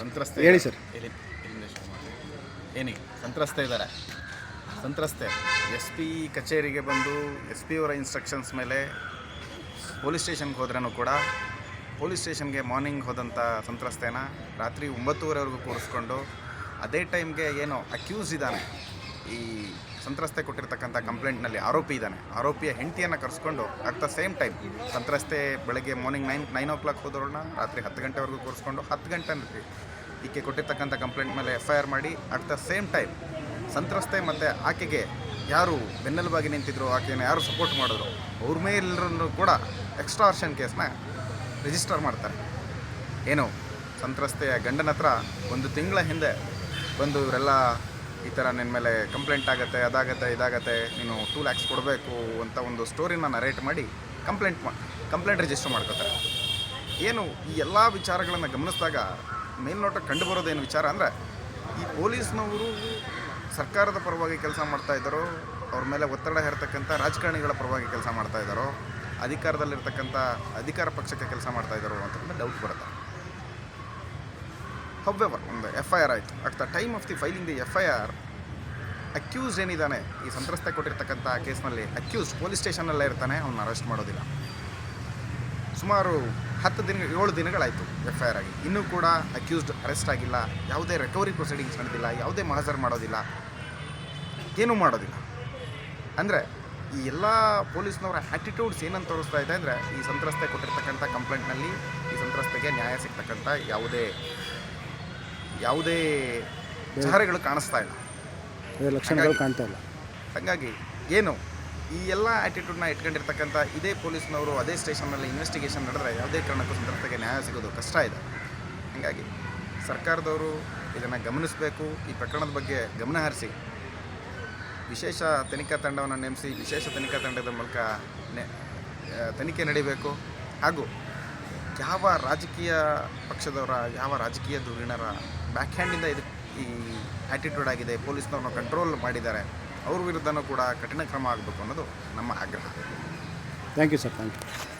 ಸಂತ್ರಸ್ತೆ ಹೇಳಿ ಸರ್. ಏನಿ? ಸಂತ್ರಸ್ತೆ ಇದ್ದಾರೆ. ಸಂತ್ರಸ್ತೆ. ಎಸ್ ಪಿ ಕಚೇರಿಗೆ ಬಂದು ಎಸ್ ಪಿ ಅವರ ಇನ್ಸ್ಟ್ರಕ್ಷನ್ಸ್ ಮೇಲೆ ಪೊಲೀಸ್ ಸ್ಟೇಷನ್ಗೆ ಹೋದ್ರೂ ಕೂಡ ಪೊಲೀಸ್ ಸ್ಟೇಷನ್ಗೆ ಮಾರ್ನಿಂಗ್ ಹೋದಂಥ ಸಂತ್ರಸ್ತೇನ ರಾತ್ರಿ ಒಂಬತ್ತುವರೆವರೆಗೂ ಕೂರಿಸ್ಕೊಂಡು ಅದೇ ಟೈಮ್ಗೆ ಏನೋ ಅಕ್ಯೂಸ್ ಇದ್ದಾನೆ. ಈ ಸಂತ್ರಸ್ತೆ ಕೊಟ್ಟಿರ್ತಕ್ಕಂಥ ಕಂಪ್ಲೇಂಟ್ನಲ್ಲಿ ಆರೋಪಿ ಇದ್ದಾನೆ. ಆರೋಪಿಯ ಹೆಂಡತಿಯನ್ನು ಕರೆಸ್ಕೊಂಡು ಅಟ್ ದ ಸೇಮ್ ಟೈಮ್ ಸಂತ್ರಸ್ತೆ ಬೆಳಗ್ಗೆ morning nine nine o'clock ಹೋದವ್ರನ್ನ ರಾತ್ರಿ ಹತ್ತು ಗಂಟೆವರೆಗೂ ಕೂರಿಸ್ಕೊಂಡು ಹತ್ತು ಗಂಟೆ ಈಕೆ ಕೊಟ್ಟಿರ್ತಕ್ಕಂಥ ಕಂಪ್ಲೇಂಟ್ ಮೇಲೆ ಎಫ್ ಐ ಆರ್ ಮಾಡಿ ಅಟ್ ದ ಸೇಮ್ ಟೈಮ್ ಸಂತ್ರಸ್ತೆ ಮತ್ತು ಆಕೆಗೆ ಯಾರು ಬೆನ್ನೆಲುಬಾಗಿ ನಿಂತಿದ್ರು, ಆಕೆಯನ್ನು ಯಾರು ಸಪೋರ್ಟ್ ಮಾಡಿದ್ರು, ಅವ್ರ ಮೇಲೆಲ್ಲರೂ ಕೂಡ ಎಕ್ಸ್ಟ್ರಾರ್ಷನ್ ಕೇಸ್ನ ರಿಜಿಸ್ಟರ್ ಮಾಡ್ತಾರೆ. ಏನು ಸಂತ್ರಸ್ತೆಯ ಗಂಡನ ಹತ್ರ ಒಂದು ತಿಂಗಳ ಹಿಂದೆ ಬಂದು ಇವರೆಲ್ಲ ಈ ಥರ ನಿನ್ನ ಮೇಲೆ ಕಂಪ್ಲೇಂಟ್ ಆಗುತ್ತೆ, ಅದಾಗತ್ತೆ, ಇದಾಗತ್ತೆ, ನೀನು ಟೂ ಲ್ಯಾಕ್ಸ್ ಕೊಡಬೇಕು ಅಂತ ಒಂದು ಸ್ಟೋರಿನ ನರೇಟ್ ಮಾಡಿ ಕಂಪ್ಲೇಂಟ್ ಕಂಪ್ಲೇಂಟ್ ರಿಜಿಸ್ಟರ್ ಮಾಡ್ಕೋತಾರೆ. ಏನು ಈ ಎಲ್ಲ ವಿಚಾರಗಳನ್ನು ಗಮನಿಸಿದಾಗ ಮೇಲ್ನೋಟ ಕಂಡು ಬರೋದೇನು ವಿಚಾರ ಅಂದರೆ, ಈ ಪೊಲೀಸ್ನವರು ಸರ್ಕಾರದ ಪರವಾಗಿ ಕೆಲಸ ಮಾಡ್ತಾ ಇದ್ದಾರೋ, ಅವ್ರ ಮೇಲೆ ಒತ್ತಡ ಹೇರ್ತಕ್ಕಂಥ ರಾಜಕಾರಣಿಗಳ ಪರವಾಗಿ ಕೆಲಸ ಮಾಡ್ತಾ ಇದ್ದಾರೋ, ಅಧಿಕಾರದಲ್ಲಿರ್ತಕ್ಕಂಥ ಅಧಿಕಾರ ಪಕ್ಷಕ್ಕೆ ಕೆಲಸ ಮಾಡ್ತಾ ಇದ್ದಾರೋ ಅಂತಂದ್ರೆ ಡೌಟ್ ಬರುತ್ತೆ. ಹವ್ಯವರ್ ಒಂದು ಎಫ್ ಐ ಆರ್ ಆಯಿತು. At the time of the filing the F I R accused ಏನಿದ್ದಾನೆ, ಈ ಸಂತ್ರಸ್ತೆ ಕೊಟ್ಟಿರ್ತಕ್ಕಂಥ ಕೇಸ್ನಲ್ಲಿ ಅಕ್ಯೂಸ್ ಪೊಲೀಸ್ ಸ್ಟೇಷನಲ್ಲೇ ಇರ್ತಾನೆ ಅವನ್ನ ಅರೆಸ್ಟ್ ಮಾಡೋದಿಲ್ಲ. ಸುಮಾರು ಹತ್ತು ದಿನ, ಏಳು ದಿನಗಳಾಯಿತು ಎಫ್ ಐ ಆರ್ ಆಗಿ. ಇನ್ನೂ ಕೂಡ ಅಕ್ಯೂಸ್ಡ್ ಅರೆಸ್ಟ್ ಆಗಿಲ್ಲ. ಯಾವುದೇ ರಿಕವರಿ ಪ್ರೊಸೀಡಿಂಗ್ಸ್ ನಡೆದಿಲ್ಲ, ಯಾವುದೇ ಮಹಜರ್ ಮಾಡೋದಿಲ್ಲ. ಏನೂ ಮಾಡೋದಿಲ್ಲ. ಅಂದರೆ, ಈ ಎಲ್ಲ ಪೊಲೀಸ್ನವರ ಆ್ಯಟಿಟ್ಯೂಡ್ಸ್ ಏನಂತ ತೋರಿಸ್ತಾ ಇದೆ ಅಂದರೆ, ಈ ಸಂತ್ರಸ್ತೆ ಕೊಟ್ಟಿರ್ತಕ್ಕಂಥ ಕಂಪ್ಲೇಂಟ್ನಲ್ಲಿ ಈ ಸಂತ್ರಸ್ತೆಗೆ ನ್ಯಾಯ ಸಿಗ್ತಕ್ಕಂಥ ಯಾವುದೇ ಯಾವುದೇ ಚಹರೆಗಳು ಕಾಣಿಸ್ತಾ ಇಲ್ಲ. ಅದೇ ಲಕ್ಷಣಗಳು ಕಾಣ್ತಾ ಇಲ್ಲ. ಹಾಗಾಗಿ ಏನು ಈ ಎಲ್ಲ ಆ್ಯಟಿಟ್ಯೂಡ್ನ ಇಟ್ಕೊಂಡಿರ್ತಕ್ಕಂಥ ಇದೇ ಪೊಲೀಸ್ನವರು ಅದೇ ಸ್ಟೇಷನ್ನಲ್ಲಿ ಇನ್ವೆಸ್ಟಿಗೇಷನ್ ನಡೆದ್ರೆ ಯಾವುದೇ ಕಾರಣಕ್ಕೂ ಸಂತ್ರಸ್ತೆಗೆ ನ್ಯಾಯ ಸಿಗೋದು ಕಷ್ಟ ಇದೆ. ಹಾಗಾಗಿ ಸರ್ಕಾರದವರು ಇದನ್ನು ಗಮನಿಸಬೇಕು ಈ ಪ್ರಕರಣದ ಬಗ್ಗೆ ಗಮನ ಹರಿಸಿ. ವಿಶೇಷ ತನಿಖಾ ತಂಡವನ್ನು ನೇಮಿಸಿ ವಿಶೇಷ ತನಿಖಾ ತಂಡದ ಮೂಲಕ ತನಿಖೆ ನಡೀಬೇಕು. ಹಾಗೂ ಯಾವ ರಾಜಕೀಯ ಪಕ್ಷದವರ, ಯಾವ ರಾಜಕೀಯ ಧುರೀಣರ ಬ್ಯಾಕ್ ಹ್ಯಾಂಡಿಂದ ಇದು ಈ ಆ್ಯಟಿಟ್ಯೂಡ್ ಆಗಿದೆ ಪೊಲೀಸ್ನವ್ರನ್ನ ಕಂಟ್ರೋಲ್ ಮಾಡಿದ್ದಾರೆ, ಅವ್ರ ವಿರುದ್ಧನೂ ಕೂಡ ಕಠಿಣ ಕ್ರಮ ಆಗಬೇಕು ಅನ್ನೋದು ನಮ್ಮ ಆಗ್ರಹ. Thank you sir thank you